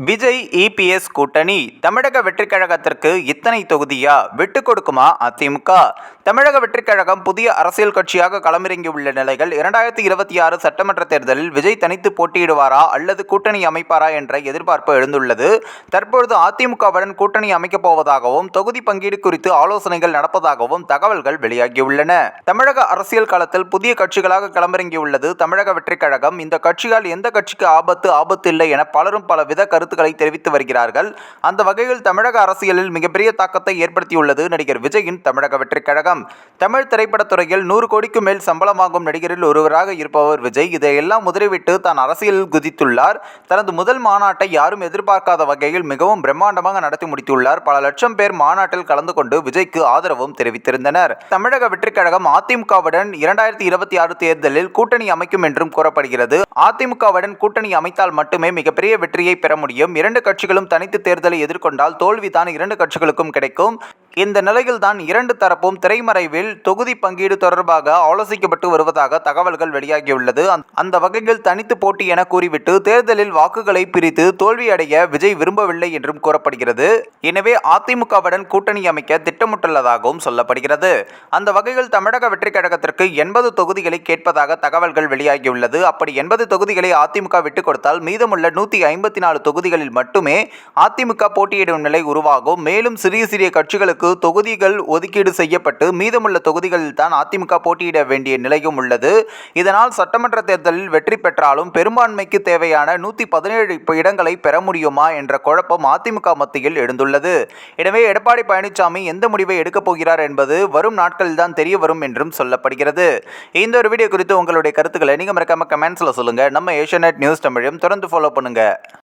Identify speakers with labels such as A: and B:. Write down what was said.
A: Vijay EPS கூட்டணி தமிழக வெற்றிக் கழகத்திற்கு இத்தனை தொகுதியா? விட்டு கொடுக்குமா அதிமுக? தமிழக வெற்றிக் கழகம் புதிய அரசியல் கட்சியாக களமிறங்கியுள்ள நிலையில் இரண்டாயிரத்தி இருபத்தி ஆறு சட்டமன்ற தேர்தலில் விஜய் தனித்து போட்டியிடுவாரா? அல்லது கூட்டணி அமைப்பாரா என்ற எதிர்பார்ப்பு எழுந்துள்ளது. தற்பொழுது அதிமுகவுடன் கூட்டணி அமைக்கப் போவதாகவும் தொகுதி பங்கீடு குறித்து ஆலோசனைகள் நடப்பதாகவும் தகவல்கள் வெளியாகியுள்ளன. தமிழக அரசியல் களத்தில் புதிய கட்சிகளாக களமிறங்கியுள்ளது தமிழக வெற்றிக் கழகம் இந்த கட்சியால் எந்த கட்சிக்கு ஆபத்து ஆபத்து இல்லை என பலரும் பல வித கருத்து கருத்துக்களை தெரிவித்து வருகிறார்கள். அந்த வகையில் தமிழக அரசியலில் மிகப்பெரிய தாக்கத்தை ஏற்படுத்தியுள்ளது நடிகர் விஜயின் தமிழக வெற்றிக் கழகம் தமிழ் திரைப்படத்துறையில் நூறு கோடிக்கு மேல் சம்பளம் வாங்கும் நடிகரில் ஒருவராக இருப்பவர் விஜய். இதையெல்லாம் முதிரைவிட்டு தான் அரசியலில் குதித்துள்ளார். தனது முதல் மாநாட்டை யாரும் எதிர்பார்க்காத வகையில் மிகவும் பிரம்மாண்டமாக நடத்தி முடித்துள்ளார். பல லட்சம் பேர் மாநாட்டில் கலந்து கொண்டு விஜய்க்கு ஆதரவும் தெரிவித்திருந்தனர். தமிழக வெற்றிக் கழகம் அதிமுகவுடன் இரண்டாயிரத்தி இருபத்தி ஆறு தேர்தலில் கூட்டணி அமைக்கும் என்றும் கூறப்படுகிறது. அதிமுகவுடன் கூட்டணி அமைத்தால் மட்டுமே மிகப்பெரிய வெற்றியை பெற முடியும். இரண்டு கட்சிகளும் தனித்து தேர்தலை எதிர்கொண்டால் தோல்விதான் இரண்டு கட்சிகளுக்கும் கிடைக்கும். இந்த நிலையில்தான் இரண்டு தரப்பும் திரைமறைவில் தொகுதி பங்கீடு தொடர்பாக ஆலோசிக்கப்பட்டு வருவதாக தகவல்கள் வெளியாகியுள்ளது. அந்த- வகையில் தனித்து போட்டி என கூறிவிட்டு தேர்தலில் வாக்குகளை பிரித்து தோல்வியடைய விஜய் விரும்பவில்லை என்றும் கூறப்படுகிறது. எனவே அதிமுகவுடன் கூட்டணி அமைக்க திட்டமிட்டுள்ளதாகவும் சொல்லப்படுகிறது. அந்த வகையில் தமிழக வெற்றி கழகத்திற்கு எண்பது தொகுதிகளை கேட்பதாக தகவல்கள் வெளியாகியுள்ளது. அப்படி எண்பது தொகுதிகளை அதிமுக விட்டுக் கொடுத்தால் மீதமுள்ள நூற்றி ஐம்பத்தி நாலு தொகுதிகளில் மட்டுமே அதிமுக போட்டியிடும் நிலை உருவாகும். மேலும் சிறிய சிறிய கட்சிகளுக்கு தொகுதிகள் ஒதுக்கீடு செய்யப்பட்டு மீதமுள்ள தொகுதிகளில் தான் அதிமுக போட்டியிட வேண்டிய நிலையும் உள்ளது. இதனால் சட்டமன்ற தேர்தலில் வெற்றி பெற்றாலும் பெரும்பான்மைக்கு தேவையான நூற்றி பதினேழு இடங்களை பெற முடியுமா என்ற குழப்பம் அதிமுக மத்தியில் எழுந்துள்ளது. எனவே எடப்பாடி பழனிசாமி எந்த முடிவை எடுக்கப் போகிறார் என்பது வரும் நாட்களில் தான் தெரிய வரும் என்றும் சொல்லப்படுகிறது. இந்த ஒரு வீடியோ குறித்து உங்களுடைய கருத்துக்களை நீங்கள் மறக்காம கமெண்ட்ஸில் சொல்லுங்கள் நம்ம ஏஷியநெட் நியூஸ் தமிழையும் தொடர்ந்து ஃபாலோ பண்ணுங்கள்